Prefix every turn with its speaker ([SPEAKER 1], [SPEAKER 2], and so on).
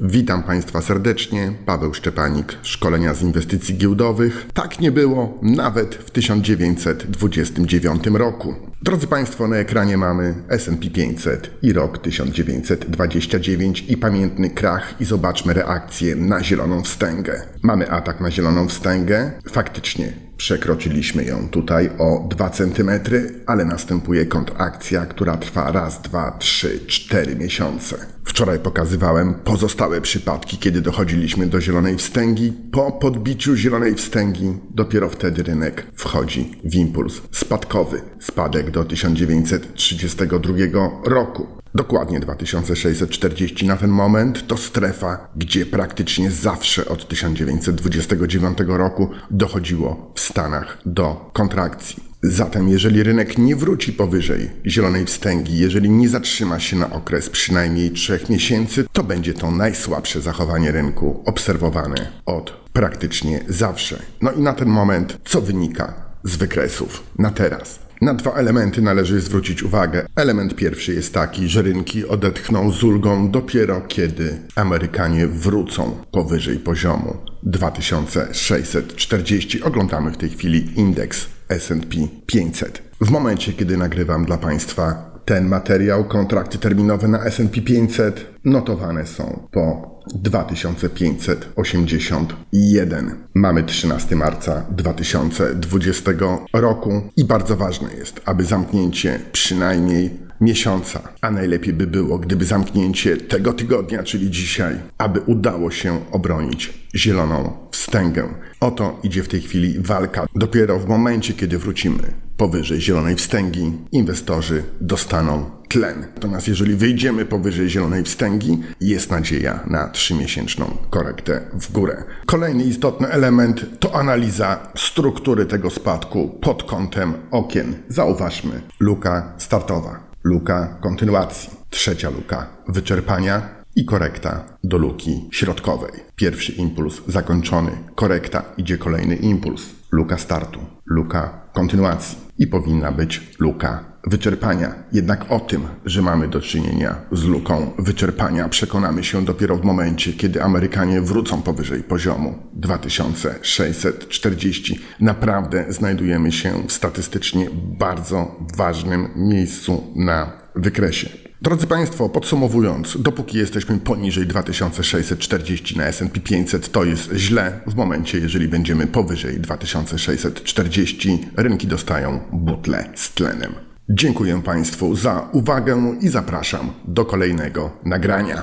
[SPEAKER 1] Witam Państwa serdecznie, Paweł Szczepanik, szkolenia z inwestycji giełdowych. Tak nie było nawet w 1929 roku. Drodzy Państwo, na ekranie mamy S&P 500 i rok 1929 i pamiętny krach i zobaczmy reakcję na zieloną wstęgę. Mamy atak na zieloną wstęgę. Faktycznie Przekroczyliśmy ją tutaj o 2 cm, ale następuje kontrakcja, która trwa raz, dwa, trzy, cztery miesiące. Wczoraj pokazywałem pozostałe przypadki, kiedy dochodziliśmy do zielonej wstęgi. Po podbiciu zielonej wstęgi dopiero wtedy rynek wchodzi w impuls spadkowy. Spadek do 1932 roku. Dokładnie 2640 na ten moment to strefa, gdzie praktycznie zawsze od 1929 roku dochodziło w Stanach do kontrakcji. Zatem, jeżeli rynek nie wróci powyżej zielonej wstęgi, jeżeli nie zatrzyma się na okres przynajmniej 3 miesięcy, to będzie to najsłabsze zachowanie rynku obserwowane od praktycznie zawsze. No i na ten moment, co wynika z wykresów na teraz? Na dwa elementy należy zwrócić uwagę. Element pierwszy jest taki, że rynki odetchną z ulgą dopiero kiedy Amerykanie wrócą powyżej poziomu 2640. Oglądamy w tej chwili indeks S&P 500. W momencie, kiedy nagrywam dla Państwa ten materiał, kontrakty terminowe na S&P 500 notowane są po 2581. Mamy 13 marca 2020 roku i bardzo ważne jest, aby zamknięcie przynajmniej miesiąca, a najlepiej by było, gdyby zamknięcie tego tygodnia, czyli dzisiaj, aby udało się obronić zieloną wstęgę. Oto idzie w tej chwili walka. Dopiero w momencie, kiedy wrócimy powyżej zielonej wstęgi, inwestorzy dostaną tlen. Natomiast jeżeli wyjdziemy powyżej zielonej wstęgi, jest nadzieja na trzymiesięczną korektę w górę. Kolejny istotny element to analiza struktury tego spadku pod kątem okien. Zauważmy, luka startowa, luka kontynuacji, trzecia luka wyczerpania i korekta do luki środkowej. Pierwszy impuls zakończony, korekta, idzie kolejny impuls, luka startu, luka kontynuacji i powinna być luka wyczerpania. Jednak o tym, że mamy do czynienia z luką wyczerpania, przekonamy się dopiero w momencie, kiedy Amerykanie wrócą powyżej poziomu 2640. Naprawdę znajdujemy się w statystycznie bardzo ważnym miejscu na wykresie. Drodzy Państwo, podsumowując, dopóki jesteśmy poniżej 2640 na S&P 500, to jest źle. W momencie, jeżeli będziemy powyżej 2640, rynki dostają butle z tlenem. Dziękuję Państwu za uwagę i zapraszam do kolejnego nagrania.